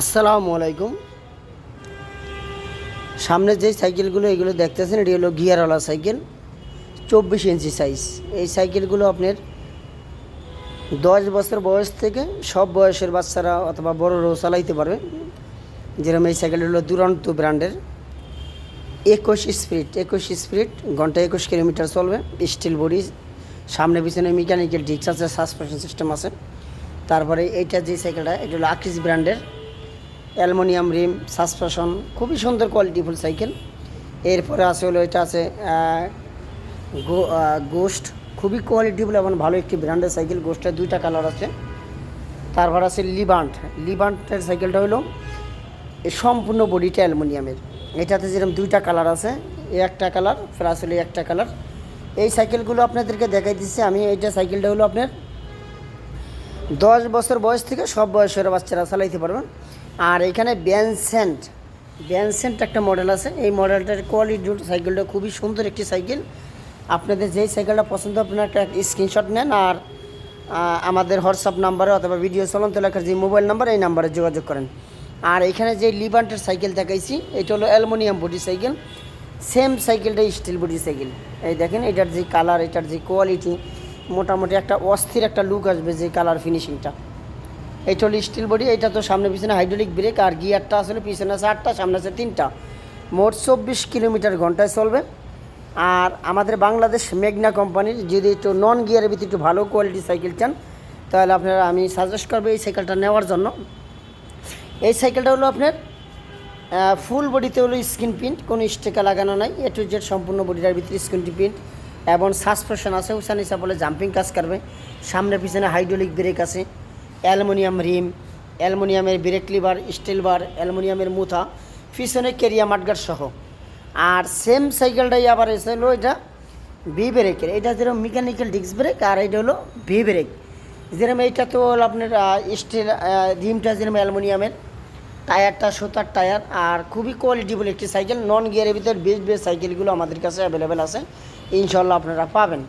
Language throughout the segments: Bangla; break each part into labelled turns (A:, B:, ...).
A: আসসালামু আলাইকুম। সামনে যে সাইকেলগুলো এগুলো দেখতেছেন, এটি হলো গিয়ারওয়ালা সাইকেল, চব্বিশ ইঞ্চি সাইজ এই সাইকেলগুলো আপনার দশ বছর বয়স থেকে সব বয়সের বাচ্চারা অথবা বড়রাও চালাইতে পারবে। যেরকম এই সাইকেল হলো দুরন্ত ব্র্যান্ডের। একুশ স্পিড একুশ স্পিড, ঘণ্টা একুশ কিলোমিটার চলবে। স্টিল বডি, সামনে পিছনে মেকানিক্যাল ডিস্ক আছে সাসপেনশন সিস্টেম আছে। তারপরে এইটা যে সাইকেলটা, এটা হলো আকিস ব্র্যান্ডের। অ্যালমোনিয়াম, রিম, সাসপেনশন, খুবই সুন্দর কোয়ালিটিফুল সাইকেল এরপরে আছে হলো, এটা আছে গোস্ট খুবই কোয়ালিটিফুল এবং ভালো একটি ব্র্যান্ডের সাইকেল গোস্টের দুইটা কালার আছে। তারপর আছে লিবান্ট লিবান্টের সাইকেলটা হলো সম্পূর্ণ বডিটা অ্যালুমিনিয়ামের। এটাতে যেরকম দুইটা কালার আছে একটা কালার প্লাস হলো একটা কালার এই সাইকেলগুলো আপনাদেরকে দেখাই দিচ্ছি। আমি এইটা সাইকেলটা হলো আপনার দশ বছর বয়স থেকে সব বয়সের বাচ্চারা চালাইতে পারবেন। আর এখানে ব্যানসেন্ট ব্যানসেন্ট একটা মডেল আছে। এই মডেলটার কোয়ালিটি সাইকেলটা খুবই সুন্দর একটি সাইকেল আপনাদের যেই সাইকেলটা পছন্দ, আপনার একটা স্ক্রিনশট নেন আর আমাদের হোয়াটসঅ্যাপ নাম্বারে অথবা ভিডিও চলন্ত লেখার যে মোবাইল নাম্বার এই নাম্বারে যোগাযোগ করেন। আর এখানে যে লিবান্টের সাইকেল দেখাইছি, এটা হলো অ্যালুমিনিয়াম বডি সাইকেল সেম সাইকেলটা স্টিল বডি সাইকেল এই দেখেন, এটার যে কালার এটার যে কোয়ালিটি মোটামুটি একটা অস্থির একটা লুক আসবে যে কালার ফিনিশিংটা এইটা হলো স্টিল বডি এটা তো সামনে পিছনে হাইড্রোলিক ব্রেক আর গিয়ারটা আসলে পিছনে আছে আটটা, সামনে আছে তিনটা। মোট চব্বিশ কিলোমিটার ঘন্টায় চলবে। আর আমাদের বাংলাদেশ মেঘনা কোম্পানির যদি একটু নন গিয়ারের ভিতরে একটু ভালো কোয়ালিটি সাইকেল চান, তাহলে আপনারা আমি সাজেস্ট করব এই সাইকেলটা নেওয়ার জন্য। এই সাইকেলটা হলো আপনার ফুল বডিতে হলো স্ক্রিন প্রিন্ট কোনো স্টিকার লাগানো নাই। এ টু জেড সম্পূর্ণ বডিটার ভিতরে স্ক্রিন প্রিন্ট এবং সাসপেনশন আছে উসান হিসাব বলে জাম্পিং কাজ করবে। সামনে পিছনে হাইড্রোলিক ব্রেক আছে। অ্যালুমিনিয়াম রিম, অ্যালুমিনিয়ামের ব্রেক লিভার, স্টিল বার, অ্যালুমিনিয়ামের মুথা, পিছনে কেরিয়া মাটগার সহ। আর সেম সাইকেলটাই আবার এসে হলো এটা ভি ব্রেকের এটা যেরকম মেকানিক্যাল ডিস্ক ব্রেক আর এটা হলো ভি ব্রেক যেরকম এইটা তো হলো আপনার স্টিল রিমটা যেরকম অ্যালুমিনিয়ামের, টায়ারটা সুতার টায়ার আর খুবই কোয়ালিটিফুল একটি সাইকেল নন গিয়ারের ভিতর বেস্ট বেস্ট সাইকেলগুলো আমাদের কাছে অ্যাভেলেবেল আছে। ইনশাল্লাহ আপনারা পাবেন।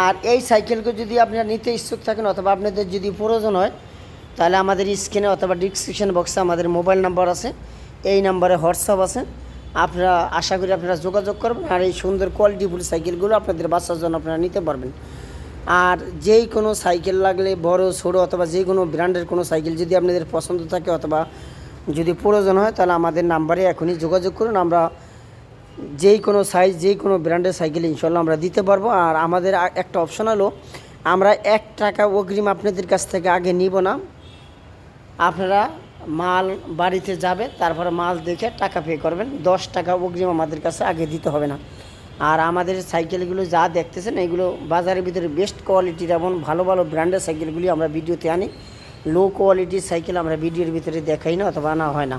A: আর এই সাইকেলকে যদি আপনারা নিতে ইচ্ছুক থাকেন অথবা আপনাদের যদি প্রয়োজন হয়, তাহলে আমাদের স্ক্রিনে অথবা ডিসক্রিপশন বক্সে আমাদের মোবাইল নাম্বার আছে। এই নাম্বারে হোয়াটসঅ্যাপ আছে। আপনারা, আশা করি আপনারা যোগাযোগ করবেন আর এই সুন্দর কোয়ালিটিফুল সাইকেলগুলো আপনাদের বাচ্চার জন্য আপনারা নিতে পারবেন। আর যেই কোনো সাইকেল লাগলে, বড়, ছোটো অথবা যে কোনো ব্র্যান্ডের কোনো সাইকেল যদি আপনাদের পছন্দ থাকে অথবা যদি প্রয়োজন হয়, তাহলে আমাদের নাম্বারে এখনই যোগাযোগ করুন। আমরা যেই কোনো সাইজ যেই কোনো ব্র্যান্ডের সাইকেল ইনশাল্লাহ আমরা দিতে পারব। আর আমাদের একটা অপশন হলো, আমরা এক টাকা অগ্রিম আপনাদের কাছ থেকে আগে নিব না। আপনারা মাল বাড়িতে যাবে, তারপরে মাল দেখে টাকা পে করবেন। দশ টাকা অগ্রিম আমাদের কাছে আগে দিতে হবে না। আর আমাদের সাইকেলগুলো যা দেখতেছেন, এগুলো বাজারের ভিতরে বেস্ট কোয়ালিটির এবং ভালো ভালো ব্র্যান্ডের সাইকেলগুলি আমরা ভিডিওতে আনি। লো কোয়ালিটির সাইকেল আমরা ভিডিওর ভিতরে দেখাই না অথবা আনা হয় না।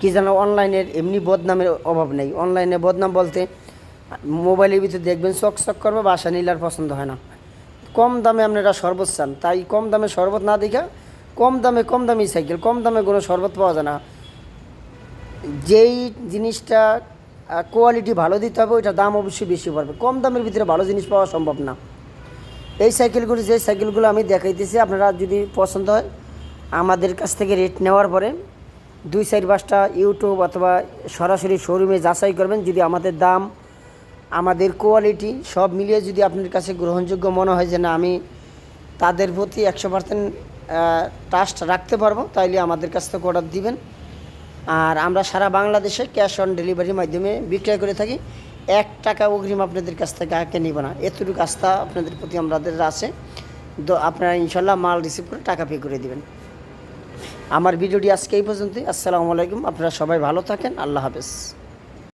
A: কি জানো অনলাইনের এমনি বদনামের অভাব নেই। অনলাইনে বদনাম বলতে মোবাইলের ভিতরে দেখবেন চক চক করবে, বাসা নিলে আর পছন্দ হয় না। কম দামে আপনারা শরবত চান, তাই কম দামে শরবত না দেখা কম দামে কম দামি সাইকেল, কম দামে কোনো শরবত পাওয়া যায় না। যেই জিনিসটা কোয়ালিটি ভালো দিতে হবে ওইটা দাম অবশ্যই বেশি পড়বে। কম দামের ভিতরে ভালো জিনিস পাওয়া সম্ভব না। এই সাইকেলগুলো, যে সাইকেলগুলো আমি দেখাইতেছি, আপনারা যদি পছন্দ হয়, আমাদের কাছ থেকে রেট নেওয়ার পরে দুই চার পাঁচটা ইউটিউব অথবা সরাসরি শোরুমে যাচাই করবেন যদি আমাদের দাম, আমাদের কোয়ালিটি সব মিলিয়ে যদি আপনার কাছে গ্রহণযোগ্য মনে হয় যে না, আমি তাদের প্রতি একশো পার্সেন্ট ট্রাস্ট রাখতে পারব, তাইলে আমাদের কাছ থেকে অর্ডার দিবেন। আর আমরা সারা বাংলাদেশে ক্যাশ অন ডেলিভারির মাধ্যমে বিক্রয় করে থাকি। এক টাকা অগ্রিম আপনাদের কাছ থেকে আগে নিব না। এতটুকু আস্থা আপনাদের প্রতি আমাদের আছে। আপনারা ইনশাল্লাহ মাল রিসিভ করে টাকা পে করে দিবেন। আমার ভিডিওটি আজকে এই পর্যন্তই। আসসালামু আলাইকুম। আপনারা সবাই ভালো থাকেন। আল্লাহ হাফেজ।